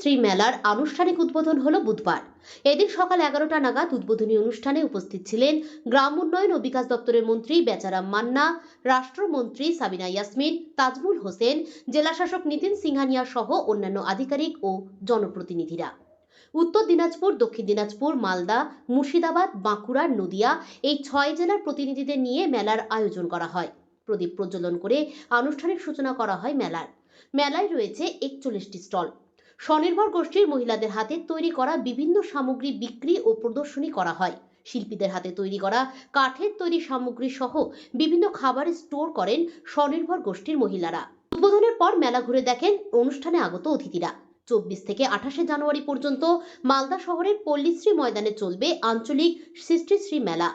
শ্রী মেলার আনুষ্ঠানিক উদ্বোধন হল বুধবার। এদিন সকাল এগারোটা নাগাদ উদ্বোধনী অনুষ্ঠানে উপস্থিত ছিলেন গ্রাম উন্নয়ন ও বিকাশ দপ্তরের মন্ত্রী বেচারাম মান্না, রাষ্ট্রমন্ত্রী সাবিনা ইয়াসমিন, তাজমুল হোসেন জেলাশাসক নিতিন সিংহানিয়া সহ অন্যান্য আধিকারিক ও জনপ্রতিনিধিরা। উত্তর দিনাজপুর, দক্ষিণ দিনাজপুর, মালদা, মুর্শিদাবাদ, বাঁকুড়া, নদিয়া এই ছয় জেলার প্রতিনিধিদের নিয়ে মেলার আয়োজন করা হয়। প্রদীপ প্রজ্বলন করে আনুষ্ঠানিক সূচনা করা হয় মেলার। মেলায় রয়েছে একচল্লিশটি স্টল। স্বনির্ভর গোষ্ঠীর মহিলাদের হাতে তৈরি করা বিভিন্ন সামগ্রী বিক্রি ও প্রদর্শনী করা হয়। শিল্পীদের হাতে তৈরি করা কাঠের তৈরি সামগ্রী সহ বিভিন্ন খাবারের স্টোর করেন স্বনির্ভর গোষ্ঠীর মহিলারা। উদ্বোধনের পর মেলা ঘুরে দেখেন অনুষ্ঠানে আগত অতিথিরা। চব্বিশ থেকে আঠাশে জানুয়ারি পর্যন্ত মালদা শহরের পল্লীশ্রী ময়দানে চলবে আঞ্চলিক সৃষ্টিশ্রী মেলা।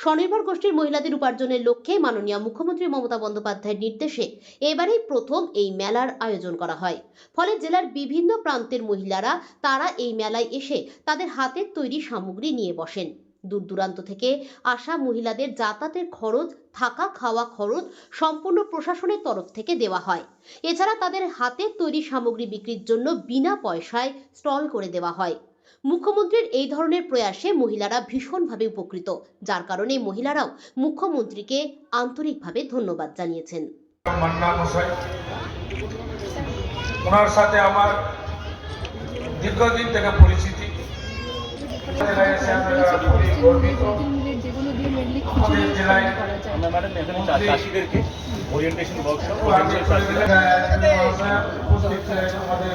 স্বনির্ভর গোষ্ঠীর মহিলাদের উপার্জনের লক্ষ্যে মাননীয় মুখ্যমন্ত্রী মমতা বন্দ্যোপাধ্যায়ের নির্দেশে এবারেই প্রথম এই মেলার আয়োজন করা হয়। ফলে জেলার বিভিন্ন প্রান্তের মহিলারা তারা এই মেলায় এসে তাদের হাতের তৈরি সামগ্রী নিয়ে বসেন। দূর দূরান্ত থেকে আসা মহিলাদের যাতায়াতের খরচ, থাকা খাওয়া খরচ সম্পূর্ণ প্রশাসনের তরফ থেকে দেওয়া হয়। এছাড়া তাদের হাতের তৈরি সামগ্রী বিক্রির জন্য বিনা পয়সায় স্টল করে দেওয়া হয়। মুখ্যমন্ত্রীর এই ধরনের প্রয়াসে মহিলারা ভীষণভাবে উপকৃত। যার কারণে মহিলারাও মুখ্যমন্ত্রীকে আন্তরিকভাবে ধন্যবাদ জানিয়েছেন। ওনার সাথে আমার দীর্ঘদিন থেকে পরিচিতি। জেলায় ওরিয়েন্টেশন ওয়ার্কশপ উপস্থিত আমাদের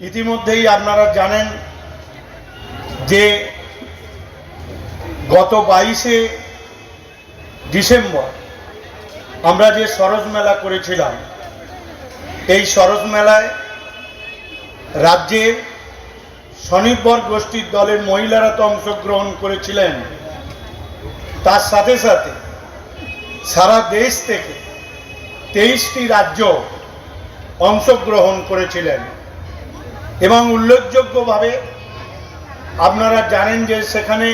ইতিমধ্যেই আপনারা জানেন যে গত বাইশে ডিসেম্বর আমরা যে সরোজ মেলা করেছিলাম, এই সরোজ মেলায় রাজ্যের স্বনির্ভর গোষ্ঠীর দলের মহিলারা তো অংশগ্রহণ করেছিলেন। তার সাথে সাথে সারা দেশ থেকে তেইশটি রাজ্য অংশগ্রহণ করেছিলেন। এবং উল্লেখযোগ্যভাবে আপনারা জানেন যে সেখানে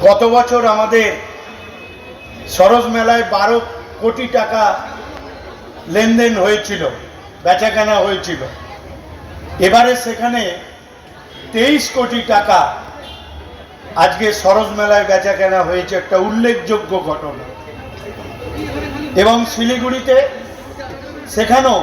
গত বছর আমাদের সরোজ মেলায় বারো কোটি টাকা লেনদেন হয়েছিল, বেচাকেনা হয়েছিল। এবারে সেখানে তেইশ কোটি টাকা আজকে সরজ মেলায় বেচা কেনা হয়েছে একটা উল্লেখযোগ্য ঘটনা। এবং শিলিগুড়িতে সেখানেও